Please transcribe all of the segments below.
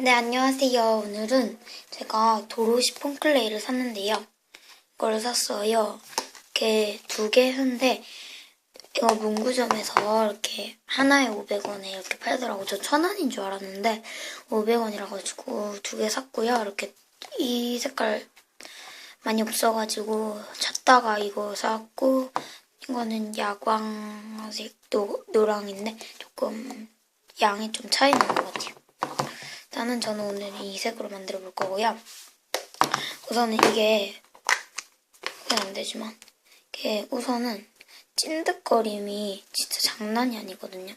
네, 안녕하세요. 오늘은 제가 도로시 폼클레이를 샀는데요. 이걸 샀어요. 이렇게 두 개 샀는데, 이거 문구점에서 이렇게 하나에 500원에 이렇게 팔더라고요. 저 1000원인 줄 알았는데, 500원이라 가지고 두 개 샀고요. 이렇게 이 색깔 많이 없어가지고 찾다가 이거 샀고, 이거는 야광색 노, 노랑인데, 조금 양이 좀 차이 나는 것 같아요. 일단은 저는 오늘 이 색으로 만들어 볼 거고요. 우선은 이게 그게 안 되지만 이게 우선은 찐득거림이 진짜 장난이 아니거든요.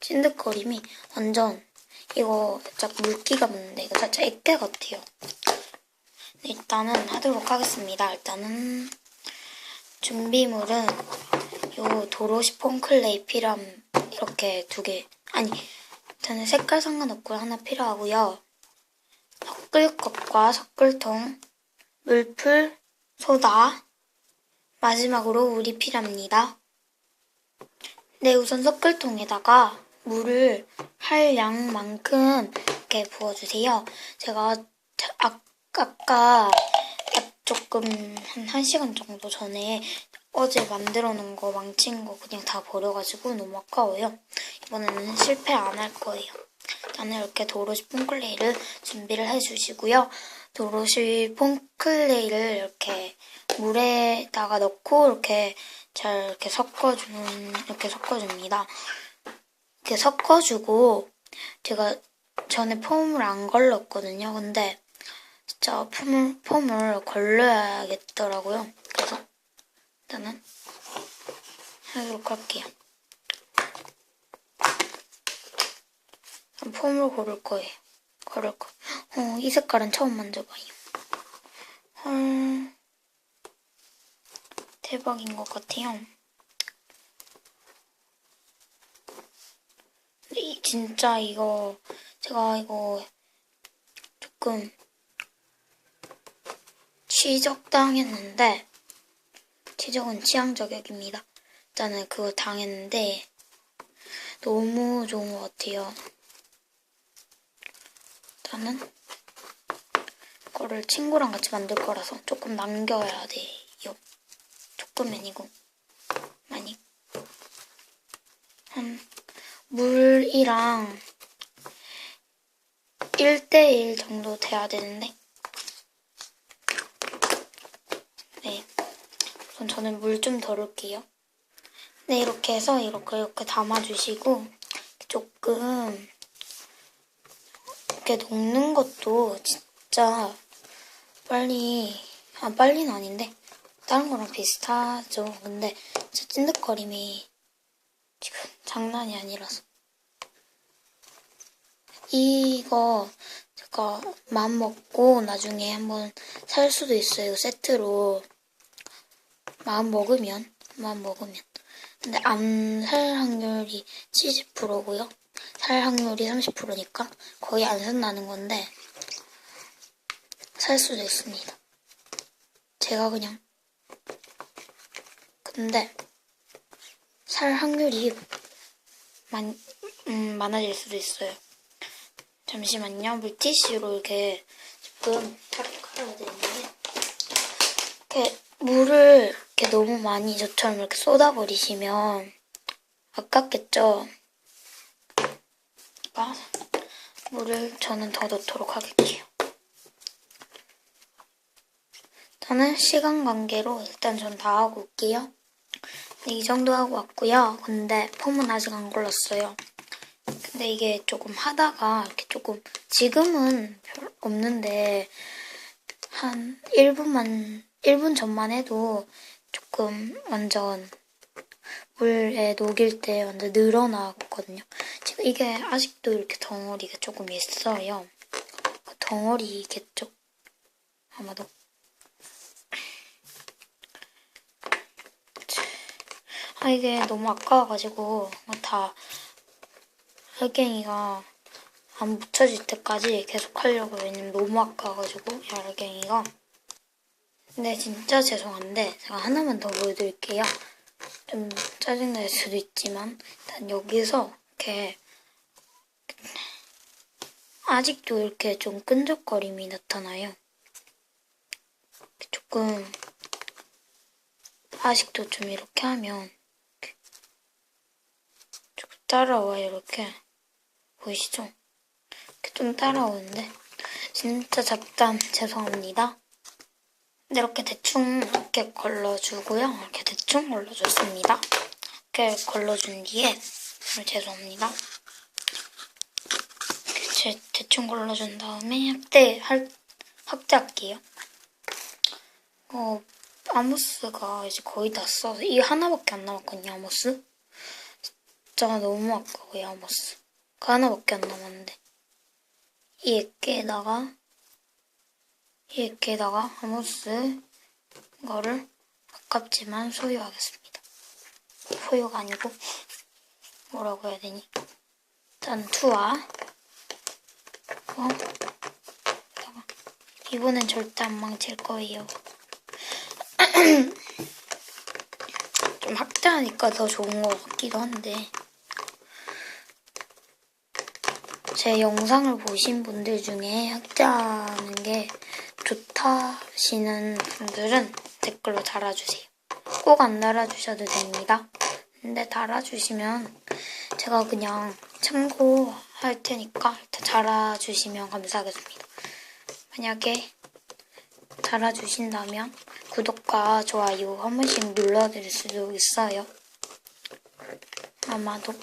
찐득거림이 완전 이거 살짝 물기가 묻는데 이거 살짝 액체 같아요. 네, 일단은 하도록 하겠습니다. 일단은 준비물은 요 도로시 폼클레이 피람 이렇게 두 개. 아니, 저는 색깔 상관없고 하나 필요하고요. 섞을 것과 섞을통, 물풀, 소다, 마지막으로 물이 필요합니다. 네, 우선 섞을통에다가 물을 할 양만큼 이렇게 부어주세요. 제가 자- 아, 아까 조금 한 1시간 정도 전에 어제 만들어 놓은 거 망친 거 그냥 다 버려가지고 너무 아까워요. 이번에는 실패 안 할 거예요. 나는 이렇게 도로시 폼클레이를 준비를 해주시고요. 도로시 폼클레이를 이렇게 물에다가 넣고 이렇게 잘 이렇게 섞어주는 이렇게 섞어줍니다. 이렇게 섞어주고 제가 전에 폼을 안 걸렀거든요. 근데 진짜 폼을 폼을 걸러야겠더라고요. 그래서 하도록 할게요. 그럼 폼을 고를 거예요. 고를 거. 어, 이 색깔은 처음 만져봐요. 헐. 대박인 것 같아요. 이, 진짜 이거, 제가 이거 조금 취적당했는데, 지적은 취향 저격입니다. 일단은 그거 당했는데 너무 좋은 것 같아요. 일단은 이거를 친구랑 같이 만들 거라서 조금 남겨야 돼요. 조금은 아니고 많이. 한 물이랑 1대1 정도 돼야 되는데 네. 우선 저는 물 좀 덜을게요. 네, 이렇게 해서 이렇게 이렇게 담아주시고 조금 이렇게 녹는 것도 진짜 빨리 아 빨리는 아닌데 다른 거랑 비슷하죠. 근데 진짜 찐득거림이 지금 장난이 아니라서 이거 제가 마음 먹고 나중에 한번 살 수도 있어요. 세트로 마음 먹으면 마음 먹으면. 근데 안살 확률이 70%고요. 살 확률이 30%니까 거의 안 산다는 건데 살 수도 있습니다. 제가 그냥. 근데 살 확률이 많, 음, 많아질 수도 있어요. 잠시만요. 물티슈로 이렇게 지금 탁탁해야 되는데 이렇게 물을 이렇게 너무 많이 저처럼 이렇게 쏟아버리시면 아깝겠죠? 그러니까 물을 저는 더 넣도록 하겠게요. 저는 시간 관계로 일단 전 다 하고 올게요. 네, 이 정도 하고 왔고요. 근데 폼은 아직 안 골랐어요. 근데 이게 조금 하다가 이렇게 조금 지금은 별 없는데 한 1분만 1분 전만 해도 조금 완전 물에 녹일 때 완전 늘어나거든요. 지금 이게 아직도 이렇게 덩어리가 조금 있어요. 그 덩어리겠죠? 아마도. 아 이게 너무 아까워가지고 다 알갱이가 안 묻혀질 때까지 계속 하려고 왜냐면 너무 아까워가지고 알갱이가 근데 진짜 죄송한데 제가 하나만 더 보여드릴게요. 좀 짜증날 수도 있지만 일단 여기서 이렇게 아직도 이렇게 좀 끈적거림이 나타나요. 조금 아직도 좀 이렇게 하면 조금 따라와요 이렇게 보이시죠? 이렇게 좀 따라오는데 진짜 잡담 죄송합니다. 이렇게 대충 이렇게 걸러주고요. 이렇게 대충 걸러줬습니다. 이렇게 걸러준 뒤에 어, 죄송합니다. 이렇게 대충 걸러준 다음에 확대 할 확대할게요. 어 아모스가 이제 거의 다 써서 이 하나밖에 안 남았거든요. 아모스. 진짜 너무 아까워요. 아모스. 그 하나밖에 안 남았는데 이 액계에다가 이 액계에다가 아모스 이거를 아깝지만 소유하겠습니다. 소유가 아니고 뭐라고 해야 되니? 일단 투와 어? 이번엔 절대 안 망칠 거예요. 좀 확대하니까 더 좋은 것 같기도 한데 제 영상을 보신 분들 중에 확대하는 게 좋다 하시는 분들은 댓글로 달아주세요. 꼭 안 달아주셔도 됩니다. 근데 달아주시면 제가 그냥 참고할 테니까 일단 달아주시면 감사하겠습니다. 만약에 달아주신다면 구독과 좋아요 한 번씩 눌러드릴 수도 있어요. 아마도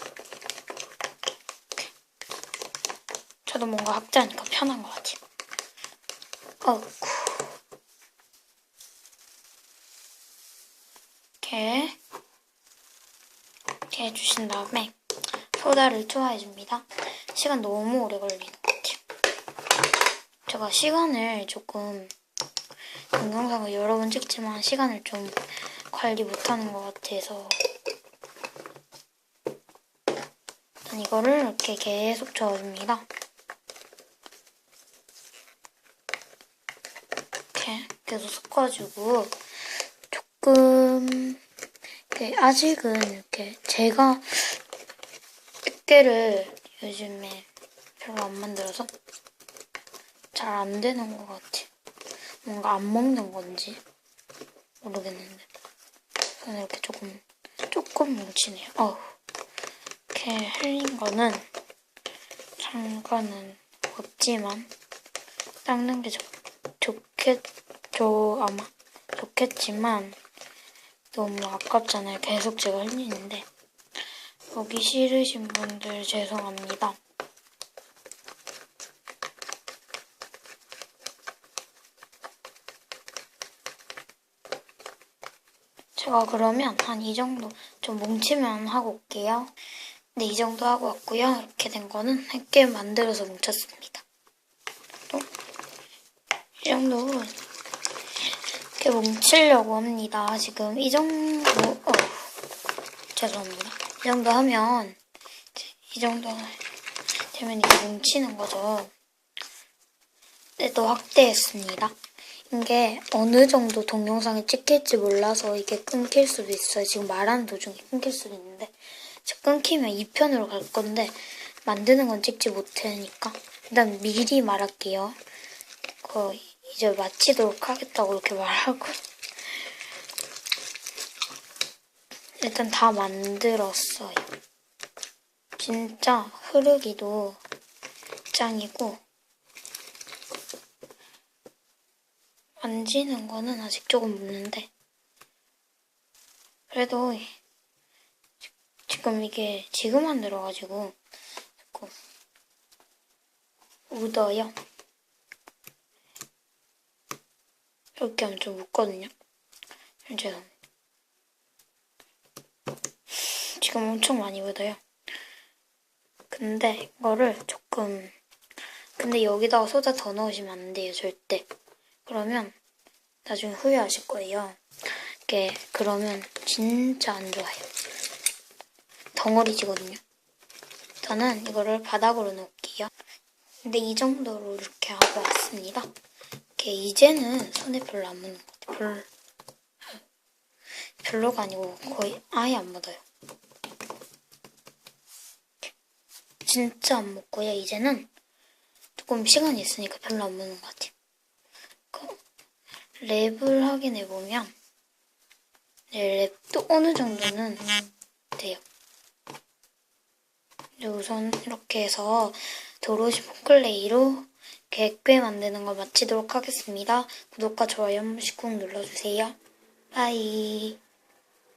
저도 뭔가 확대하니까 편한 것 같아요. 어구 이렇게 이렇게 해주신 다음에 소다를 투하해줍니다. 시간 너무 오래 걸리는 것 같아요. 제가 시간을 조금 동영상을 여러 번 찍지만 시간을 좀 관리 못하는 것 같아서 일단 이거를 이렇게 계속 저어줍니다. 이렇게 계속 섞어주고 조금 이렇게 아직은 이렇게 제가 액계를 요즘에 별로 안 만들어서 잘 안 되는 것 같아요. 뭔가 안 먹는 건지 모르겠는데 저는 이렇게 조금 조금 뭉치네요. 어우 이렇게 흘린 거는 상관은 없지만 닦는 게 좋, 좋겠 죠 아마 좋겠지만 너무 아깝잖아요. 계속 제가 흘리는데 보기 싫으신 분들 죄송합니다. 제가 그러면 한 이 정도 좀 뭉치면 하고 올게요. 네, 이 정도 하고 왔고요. 이렇게 된 거는 함께 만들어서 뭉쳤습니다. 또 이 정도 이렇게 뭉치려고 합니다. 지금 이 정도 어, 죄송합니다. 이 정도 하면 이 정도 되면 이게 뭉치는 거죠. 네, 또 확대했습니다. 이게 어느 정도 동영상에 찍힐지 몰라서 이게 끊길 수도 있어요. 지금 말하는 도중에 끊길 수도 있는데 저 끊기면 2편으로 갈 건데 만드는 건 찍지 못하니까 일단 미리 말할게요. 그 이제 마치도록 하겠다고 이렇게 말하고 일단 다 만들었어요. 진짜 흐르기도 짱이고 만지는 거는 아직 조금 묻는데 그래도 지- 지금 이게 지금 만들어가지고 조금 묻어요. 이렇게 하면 좀 묻거든요. 죄송합니다. 지금 엄청 많이 묻어요. 근데 이거를 조금 근데 여기다가 소다 더 넣으시면 안 돼요, 절대. 그러면 나중에 후회하실 거예요. 이게 그러면 진짜 안 좋아요. 덩어리지거든요. 저는 이거를 바닥으로 놓을게요. 근데 이 정도로 이렇게 하고 왔습니다. 이렇게 이제는 손에 별로 안 묻는 것 같아요. 별 별로가 아니고 거의 아예 안 묻어요. 진짜 안 묻고요. 이제는 조금 시간이 있으니까 별로 안 묻는 것 같아요. 그 랩을 확인해 보면 네, 랩도 어느 정도는 돼요. 네, 우선 이렇게 해서 도로시 포클레이로 객괴 만드는 거 마치도록 하겠습니다. 구독과 좋아요 한 번씩 꾹 눌러주세요. 바이.